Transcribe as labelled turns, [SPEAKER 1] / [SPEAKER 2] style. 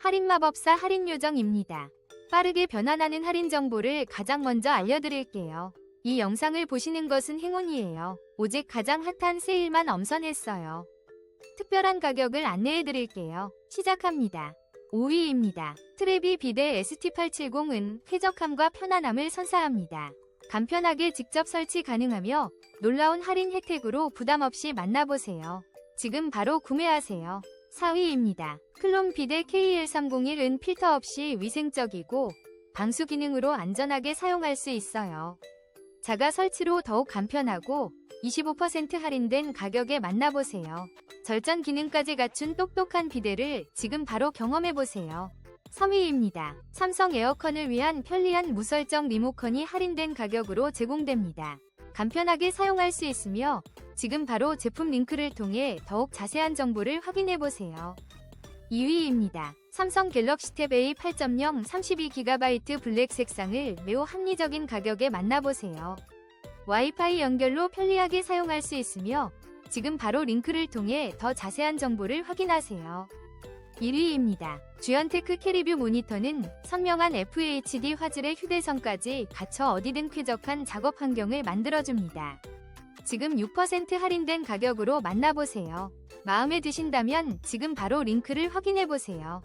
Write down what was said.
[SPEAKER 1] 할인마법사 할인요정입니다. 빠르게 변환하는 할인 정보를 가장 먼저 알려드릴게요. 이 영상을 보시는 것은 행운이에요. 오직 가장 핫한 세일만 엄선했어요. 특별한 가격을 안내해드릴게요. 시작합니다. 5위입니다. 트레비 비대 ST870은 쾌적함과 편안함을 선사합니다. 간편하게 직접 설치 가능하며 놀라운 할인 혜택으로 부담 없이 만나보세요. 지금 바로 구매하세요. 4위입니다. 클론 비대 K1301은 필터 없이 위생적이고 방수 기능으로 안전하게 사용할 수 있어요. 자가 설치로 더욱 간편하고 25% 할인된 가격에 만나보세요. 절전 기능까지 갖춘 똑똑한 비데를 지금 바로 경험해보세요. 3위입니다. 삼성 에어컨을 위한 편리한 무설정 리모컨이 할인된 가격으로 제공됩니다. 간편하게 사용할 수 있으며 지금 바로 제품 링크를 통해 더욱 자세한 정보를 확인해보세요. 2위입니다. 삼성 갤럭시 탭 A 8.0 32GB 블랙 색상을 매우 합리적인 가격에 만나보세요. 와이파이 연결로 편리하게 사용할 수 있으며 지금 바로 링크를 통해 더 자세한 정보를 확인하세요. 1위입니다. 주연테크 캐리뷰 모니터는 선명한 FHD 화질의 휴대성까지 갖춰 어디든 쾌적한 작업 환경을 만들어줍니다. 지금 6% 할인된 가격으로 만나보세요. 마음에 드신다면 지금 바로 링크를 확인해보세요.